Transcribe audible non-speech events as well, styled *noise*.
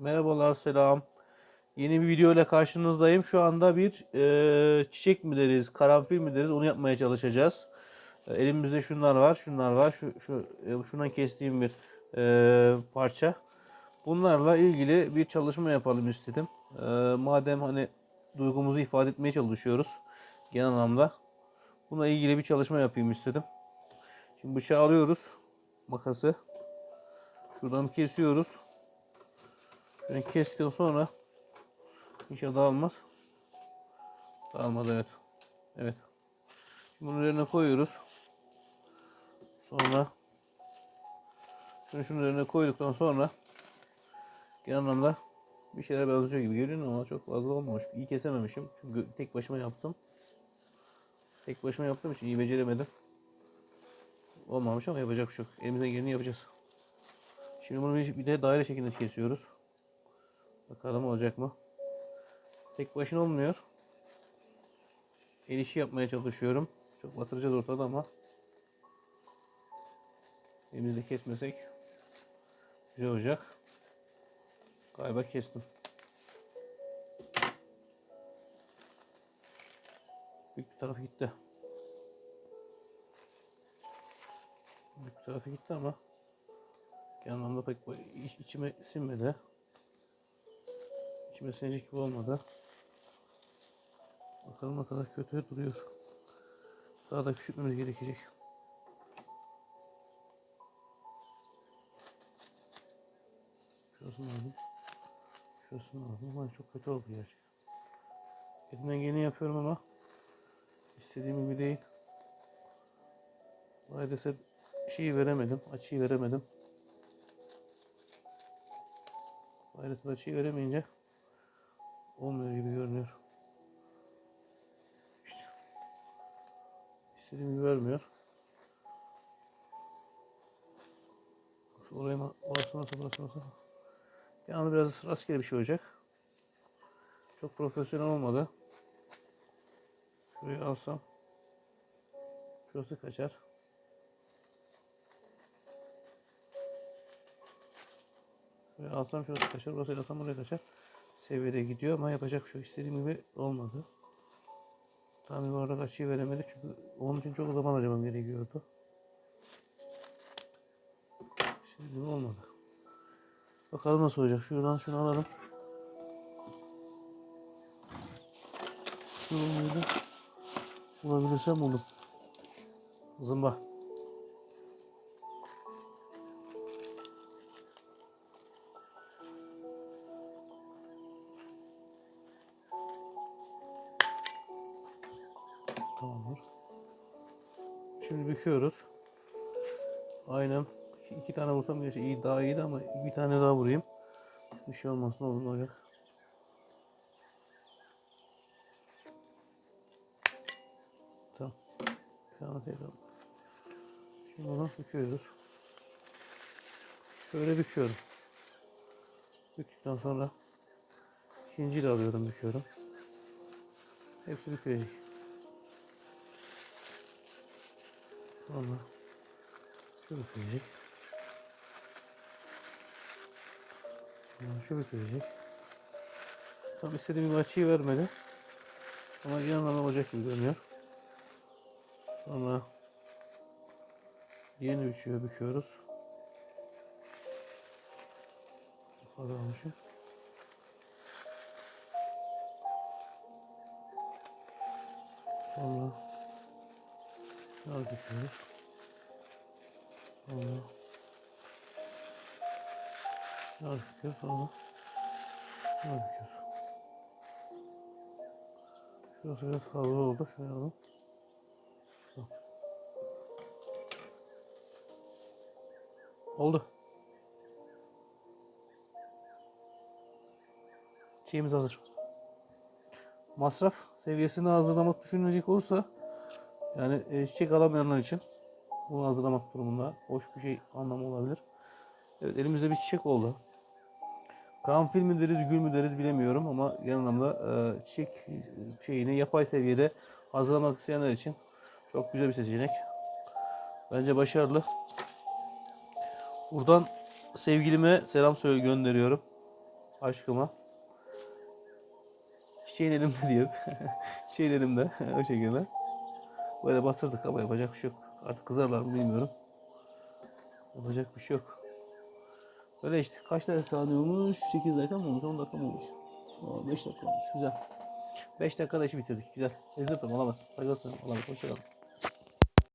Merhabalar, selam. Yeni bir video ile karşınızdayım. Şu anda bir e, çiçek mi deriz, karanfil mi deriz onu yapmaya çalışacağız. E, elimizde şunlar var, şunlar var. Şu, şu e, şundan kestiğim bir e, parça. Bunlarla ilgili bir çalışma yapalım istedim. E, madem hani duygumuzu ifade etmeye çalışıyoruz genel anlamda. Buna ilgili bir çalışma yapayım istedim. Şimdi bıçağı alıyoruz. Makası. Şuradan kesiyoruz. Şöyle kestikten sonra inşallah dağılmaz. Dağılmadı evet. Evet. Şimdi bunun üzerine koyuyoruz. Sonra şunu şunun üzerine koyduktan sonra genel anlamda bir şeyler benziyor gibi geliyor ama çok fazla olmamış. İyi kesememişim. Çünkü tek başıma yaptım. Tek başıma yaptığım için iyi beceremedim. Olmamış ama yapacak bir şey yok. Elimizden geleni yapacağız. Şimdi bunu bir de daire şeklinde kesiyoruz. Bakalım olacak mı? Tek başına olmuyor. El işi yapmaya çalışıyorum. Çok batıracağız ortada ama elimizde kesmesek güzel olacak. Galiba kestim. Büyük bir tarafı gitti. Büyük bir tarafı gitti ama anlamda pek içime sinmedi. İçime sinecek gibi olmadı. Bakalım ne kadar kötü duruyor. Daha da küçültmemiz gerekecek. Şurasını aldım. Şurasını aldım ama çok kötü oldu gerçekten. Elimden geleni yapıyorum ama istediğim gibi değil. Maalesef şeyi veremedim, açıyı veremedim. Maalesef açıyı veremeyince olmuyor gibi görünüyor. İşte. İstediğim vermiyor. Oraya mı? Orası nasıl? Burası nasıl? Yani biraz rastgele bir şey olacak. Çok profesyonel olmadı. Şurayı alsam. Şurası kaçar. Şuraya alsam şurası kaçar. Burası alsam buraya kaçar. Seviyede gidiyor ama yapacak bir şey. İstediğim gibi olmadı. Tam yuvarlak açıyı veremedik çünkü onun için çok zaman harcamam gerekiyordu. İstediğim gibi olmadı. Bakalım nasıl olacak. Şuradan şunu alalım. Şu muydu? Bulabilirsem buldum. Zımba. Tamamdır. Şimdi büküyoruz. Aynen. İki, tane vursam gerçi iyi daha iyiydi ama bir tane daha vurayım. Bir şey olmaz ne olur ne olacak. Tamam. Tekrar. Şimdi bunu büküyoruz. Şöyle büküyorum. Büktükten sonra ikinciyi de alıyorum büküyorum. Hepsi bükülecek. Sonra şu bükülecek. Sonra şu bükülecek. Tam istediğim açıyı vermedi. Ama anlamda olacak gibi görünüyor. Sonra yeni büküyor, büküyoruz. Kadar olmuşum. Sonra şunu büküyoruz. Sonra şunu büküyoruz. Sonra şunu büküyoruz. Şurası biraz fazla oldu. Şuraya alalım. Oldu. Çiğimiz hazır. Masraf seviyesini hazırlamak düşünülecek olursa yani e, çiçek alamayanlar için bunu hazırlamak durumunda hoş bir şey anlamı olabilir. Evet elimizde bir çiçek oldu. Karanfil mi deriz, gül mü deriz bilemiyorum ama genel anlamda e, çiçek şeyini yapay seviyede hazırlamak isteyenler için çok güzel bir seçenek. Bence başarılı. Buradan sevgilime selam söyle gönderiyorum. aşkıma. Çiçeğin elimde diyor. *laughs* Çiçeğin elimde. *laughs* o şekilde. Böyle batırdık ama yapacak bir şey yok. Artık kızarlar mı bilmiyorum. Yapacak bir şey yok. Böyle işte kaç tane saniye olmuş? 8 dakika mı olmuş? 10 dakika mı olmuş? Aa, 5 dakika olmuş. Güzel. 5 dakikada işi bitirdik. Güzel. Allah'a emanet. Saygılar emanet. Hoşçakalın.